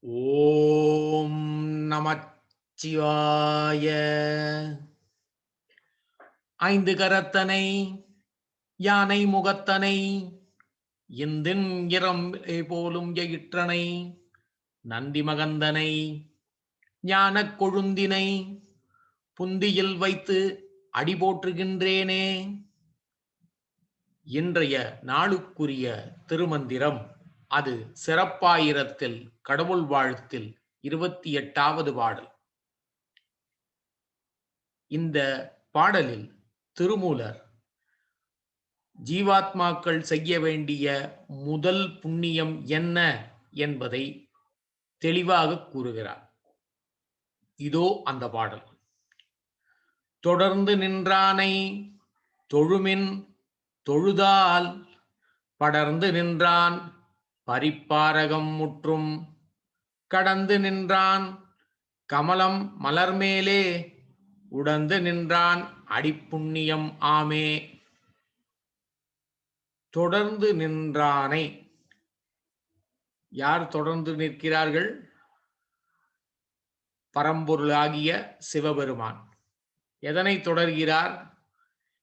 ஓம் நமச்சிவாய. ஐந்து கரத்தனை யானை முகத்தனை இந்தின் இரம் போலும் எயிற்றனை நந்தி மகந்தனை ஞானக் கொழுந்தினை புந்தியில் வைத்து அடி போற்றுகின்றேனே. இன்றைய நாளுக்குரிய திருமந்திரம் அது சிறப்பாயிரத்தில் கடவுள் வாழ்த்தில் இருபத்தி எட்டாவது பாடல். இந்த பாடலில் திருமூலர் ஜீவாத்மாக்கள் செய்ய வேண்டிய முதல் புண்ணியம் என்ன? என்பதை தெளிவாக கூறுகிறார். இதோ அந்த பாடல். தொடர்ந்து நின்றானை தொழுமின் தொழுதால் படர்ந்து நின்றான் பரிப்பாரகம் முற்றும். கடந்து நின்றான். கமலம் மலர்மேலே. உடந்து நின்றான். அடிப்புண்ணியம் ஆமே. தொடர்ந்து நின்றானை. யார் தொடர்ந்து நிற்கிறார்கள்? பரம்பொருளாகிய சிவபெருமான். எதனை தொடர்கிறார்?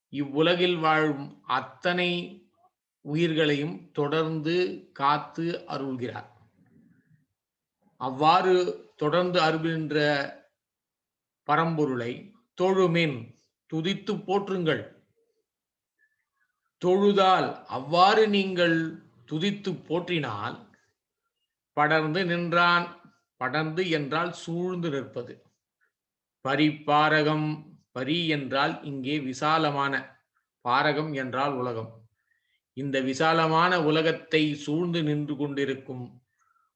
இவ்வுலகில் வாழும் அத்தனை உயிர்களையும் தொடர்ந்து காத்து அருள்கிறார். அவ்வாறு தொடர்ந்து அருள்கின்ற பரம்பொருளை தொழுமின் துதித்து போற்றுங்கள். தொழுதால் அவ்வாறு நீங்கள் துதித்து போற்றினால் படர்ந்து நின்றான் படர்ந்து என்றால் சூழ்ந்து நிற்பது. பரிப்பாரகம் பரி என்றால் இங்கே விசாலமான பாரகம் என்றால் உலகம். இந்த விசாலமான உலகத்தை சூழ்ந்து நின்று கொண்டிருக்கும்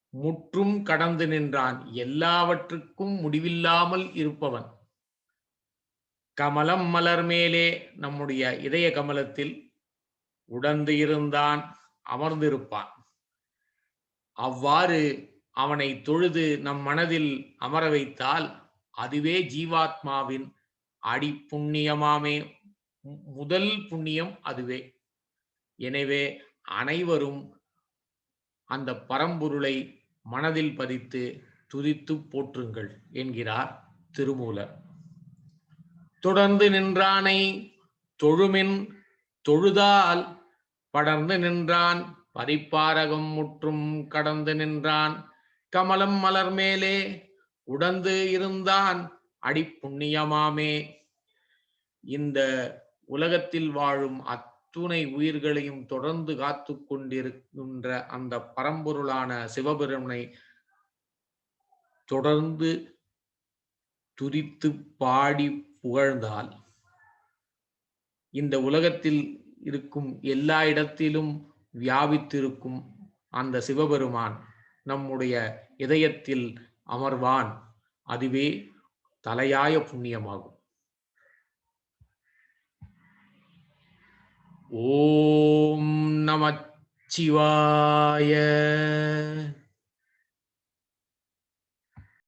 முற்றும் கடந்து நின்றான் எல்லாவற்றுக்கும் முடிவில்லாமல் இருப்பவன். கமலம் மலர் மேலே நம்முடைய இதய கமலத்தில் உடந்து இருந்தான் அமர்ந்திருப்பான். அவ்வாறு அவனை தொழுது நம் மனதில் அமர வைத்தால் அதுவே ஜீவாத்மாவின் அடி புண்ணியமாமே முதல் புண்ணியம் அதுவே. எனவே அனைவரும் அந்த பரம்பொருளை மனதில் பதித்து துதித்து போற்றுங்கள் என்கிறார் திருமூலர். தொடர்ந்து நின்றானை தொழுமின் தொழுதால் படர்ந்து நின்றான் பரிப்பாரகம் முற்றும் கடந்து நின்றான் கமலம் மலர் மேலே உடந்து இருந்தான் அடிப்புண்ணியமாமே. இந்த உலகத்தில் வாழும் அத்துணை உயிர்களையும் தொடர்ந்து காத்து கொண்டிருக்கின்ற அந்த பரம்பொருளான சிவபெருமனை தொடர்ந்து துதித்து பாடி புகழ்ந்தால் இந்த உலகத்தில் இருக்கும் எல்லா இடத்திலும் வியாபித்திருக்கும் அந்த சிவபெருமான் நம்முடைய இதயத்தில் அமர்வான் அதுவே தலையாய புண்ணியமாகும். ஓம் நமச்சிவாய.